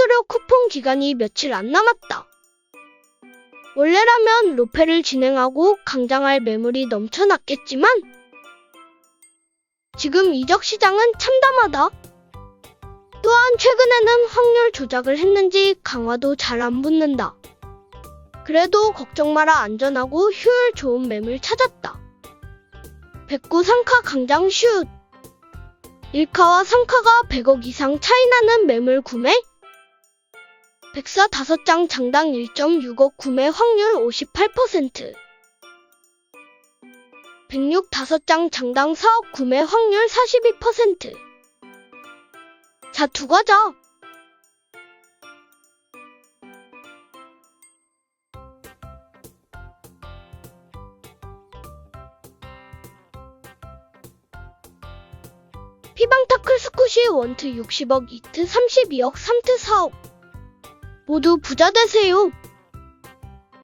수수료 쿠폰 기간이 며칠 안 남았다. 원래라면 로페를 진행하고 강장할 매물이 넘쳐났겠지만 지금 이적 시장은 참담하다. 또한 최근에는 확률 조작을 했는지 강화도 잘 안 붙는다. 그래도 걱정 마라 안전하고 효율 좋은 매물 찾았다. 백구 상카 강장 슛 1카와 3카가 100억 이상 차이 나는 매물 구매 백사 5장 장당 1.6억 구매 확률 58% 106 5장 장당 4억 구매 확률 42% 자, 두 과자. 피방 타클 스쿠시 원트 60억, 이트 32억, 3트 4억. 모두 부자 되세요.